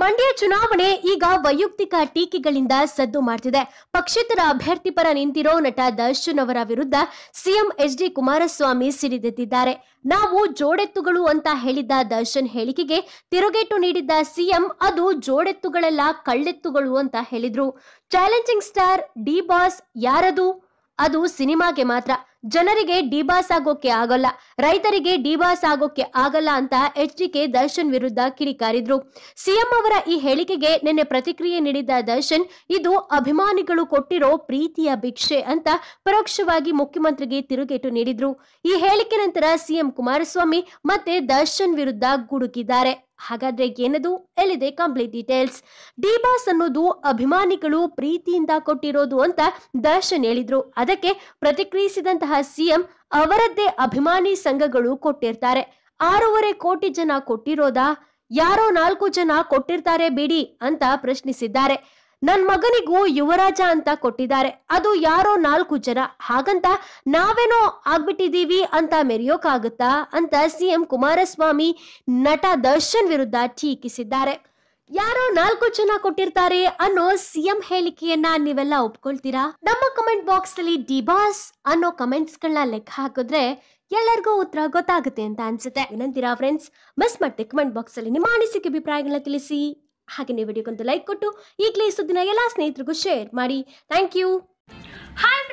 ಮಂಡ್ಯ ಚುನಾವಣೆ ಈಗ ವೈಯಕ್ತಿಕ ಟೀಕೆಗಳಿಂದ ಸದ್ದು ಮಾಡ್ತಿದೆ. ಪಕ್ಷೇತರ ಅಭ್ಯರ್ಥಿ ಪರ ನಿಂತಿರೋ ನಟ ದರ್ಶನ್ ಅವರ ವಿರುದ್ಧ ಸಿಎಂ ಎಚ್ ಡಿ ಕುಮಾರಸ್ವಾಮಿ ಸಿಡಿದೆದ್ದಿದ್ದಾರೆ. ನಾವು ಜೋಡೆತ್ತುಗಳು ಅಂತ ಹೇಳಿದ್ದ ದರ್ಶನ್ ಹೇಳಿಕೆಗೆ ತಿರುಗೇಟು ನೀಡಿದ್ದ ಸಿಎಂ ಅದು ಜೋಡೆತ್ತುಗಳೆಲ್ಲ ಕಳ್ಳೆತ್ತುಗಳು ಅಂತ ಹೇಳಿದ್ರು. ಚಾಲೆಂಜಿಂಗ್ ಸ್ಟಾರ್ ಡಿ ಬಾಸ್ ಯಾರದು? ಅದು ಸಿನಿಮಾಗೆ ಮಾತ್ರ. ಜನರಿಗೆ ಡಿಬಾಸ್ ಆಗೋಕೆ ಆಗಲ್ಲ, ರೈತರಿಗೆ ಡಿಬಾಸ್ ಆಗೋಕೆ ಆಗಲ್ಲ ಅಂತ ಎಚ್ ಡಿ ಕೆ ದರ್ಶನ್ ವಿರುದ್ಧ ಕಿಡಿಕಾರಿದ್ರು. ಸಿಎಂ ಅವರ ಈ ಹೇಳಿಕೆಗೆ ನಿನ್ನೆ ಪ್ರತಿಕ್ರಿಯೆ ನೀಡಿದ್ದ ದರ್ಶನ್, ಇದು ಅಭಿಮಾನಿಗಳು ಕೊಟ್ಟಿರೋ ಪ್ರೀತಿಯ ಭಿಕ್ಷೆ ಅಂತ ಪರೋಕ್ಷವಾಗಿ ಮುಖ್ಯಮಂತ್ರಿಗೆ ತಿರುಗೇಟು ನೀಡಿದ್ರು. ಈ ಹೇಳಿಕೆ ನಂತರ ಸಿಎಂ ಕುಮಾರಸ್ವಾಮಿ ಮತ್ತೆ ದರ್ಶನ್ ವಿರುದ್ಧ ಗುಡುಕಿದ್ದಾರೆ. ಹಾಗಾದ್ರೆ ಏನದು? ಎಲ್ಲಿದೆ ಕಂಪ್ಲೀಟ್ ಡೀಟೇಲ್ಸ್ ಡಿಬಾಸ್ ಅನ್ನೋದು ಅಭಿಮಾನಿಗಳು ಪ್ರೀತಿಯಿಂದ ಕೊಟ್ಟಿರೋದು ಅಂತ ದರ್ಶನ್ ಹೇಳಿದ್ರು. ಅದಕ್ಕೆ ಪ್ರತಿಕ್ರಿಯಿಸಿದಂತಹ ಸಿಎಂ ಅವರದ್ದೇ ಅಭಿಮಾನಿ ಸಂಘಗಳು ಕೊಟ್ಟಿರ್ತಾರೆ. ಆರೂವರೆ ಕೋಟಿ ಜನ ಕೊಟ್ಟಿರೋದಾ? ಯಾರೋ ನಾಲ್ಕು ಜನ ಕೊಟ್ಟಿರ್ತಾರೆ ಬಿಡಿ ಅಂತ ಪ್ರಶ್ನಿಸಿದ್ದಾರೆ. ನನ್ ಮಗನಿಗೂ ಯುವರಾಜ ಅಂತ ಕೊಟ್ಟಿದ್ದಾರೆ. ಅದು ಯಾರೋ ನಾಲ್ಕು ಜನ ಹಾಗಂತ ನಾವೇನೋ ಆಗ್ಬಿಟ್ಟಿದೀವಿ ಅಂತ ಮೆರೆಯೋಕಾಗುತ್ತಾ ಅಂತ ಸಿಎಂ ಕುಮಾರಸ್ವಾಮಿ ನಟ ದರ್ಶನ್ ವಿರುದ್ಧ ಟೀಕಿಸಿದ್ದಾರೆ. ಯಾರೋ ನಾಲ್ಕು ಜನ ಕೊಟ್ಟಿರ್ತಾರೆ ಅನ್ನೋ ಸಿಎಂ ಹೇಳಿಕೆಯನ್ನ ನೀವೆಲ್ಲ ಒಪ್ಕೊಳ್ತೀರಾ? ನಮ್ಮ ಕಮೆಂಟ್ ಬಾಕ್ಸ್ ಅಲ್ಲಿ ಡಿಬಾಸ್ ಅನ್ನೋ ಕಮೆಂಟ್ಸ್ ಗಳನ್ನ ಲೆಕ್ಕ ಹಾಕಿದ್ರೆ ಎಲ್ಲರಿಗೂ ಉತ್ತರ ಗೊತ್ತಾಗುತ್ತೆ ಅಂತ ಅನ್ಸುತ್ತೆ. ಏನಂತೀರಾ ಫ್ರೆಂಡ್ಸ್ ಮಿಸ್ ಮತ್ತೆ ಕಮೆಂಟ್ ಬಾಕ್ಸ್ ಅಲ್ಲಿ ನಿಮ್ಮ ಅನಿಸಿಕೆ, ಅಭಿಪ್ರಾಯಗಳನ್ನ ತಿಳಿಸಿ. ಹಾಗೆ ನೀವು ವಿಡಿಯೋಗೊಂದು ಲೈಕ್ ಕೊಟ್ಟು ಈಗಲೇ ಸುದ್ದಿನ ಎಲ್ಲ ಸ್ನೇಹಿತರಿಗೂ ಶೇರ್ ಮಾಡಿ. Thank you